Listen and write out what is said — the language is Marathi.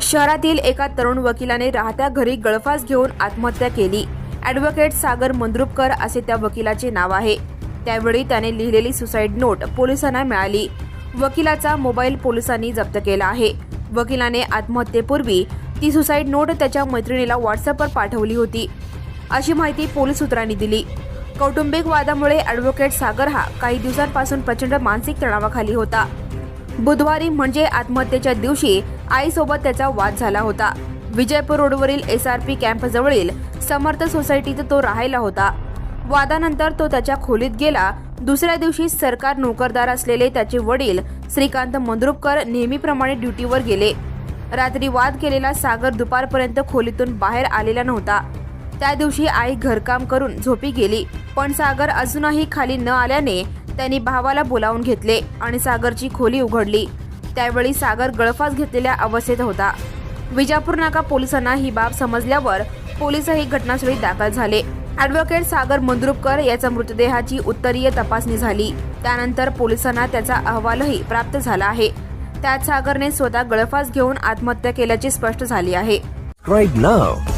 शहरातील एका तरुण वकिलाने राहत्या घरी गळफास घेऊन आत्महत्या केली. ॲडव्होकेट सागर मंद्रुपकर असे त्या वकिलाचे नाव आहे. त्यावेळी त्याने लिहिलेली सुसाईड नोट पोलिसांना मिळाली. वकिलाचा मोबाईल पोलिसांनी जप्त केला आहे. वकिलाने आत्महत्येपूर्वी ती सुसाईड नोट त्याच्या मैत्रिणीला व्हॉट्सअपवर पाठवली होती. अशी माहिती पोलीस सूत्रांनी दिली. कौटुंबिक वादामुळे ॲडव्होकेट सागर हा काही दिवसांपासून प्रचंड मानसिक तणावाखाली होता. बुधवारी म्हणजे आत्महत्येच्या दिवशी आईसोबत त्याचा वाद झाला होता. विजयपूर रोडवरील एस आर पी कॅम्पजवळील समर्थ सोसायटीत तो राहायला होता. वादानंतर तो त्याच्या खोलीत गेला. दुसऱ्या दिवशी सरकार नोकरदार असलेले त्याचे वडील श्रीकांत मंद्रुपकर नेहमीप्रमाणे ड्युटीवर गेले. रात्री वाद केलेला सागर दुपारपर्यंत खोलीतून बाहेर आलेला नव्हता. त्या दिवशी आई घरकाम करून झोपी गेली पण सागर अजूनही खाली न आल्याने त्यांनी भावाला बोलावून घेतले आणि सागरची खोली उघडली. त्यावेळी सागर गळफास घेतलेल्या अवस्थेत होता. विजापूर नाका पोलिसांना ही बाब समजल्यावर पोलिसही घटनास्थळी दाखल झाले. ॲडव्होकेट सागर मुंद्रुपकर याचा मृतदेहाची उत्तरीय तपासणी झाली. त्यानंतर पोलिसांना त्याचा अहवालही प्राप्त झाला आहे. त्यात सागरने स्वतः गळफास घेऊन आत्महत्या केल्याचे स्पष्ट झाले आहे. Now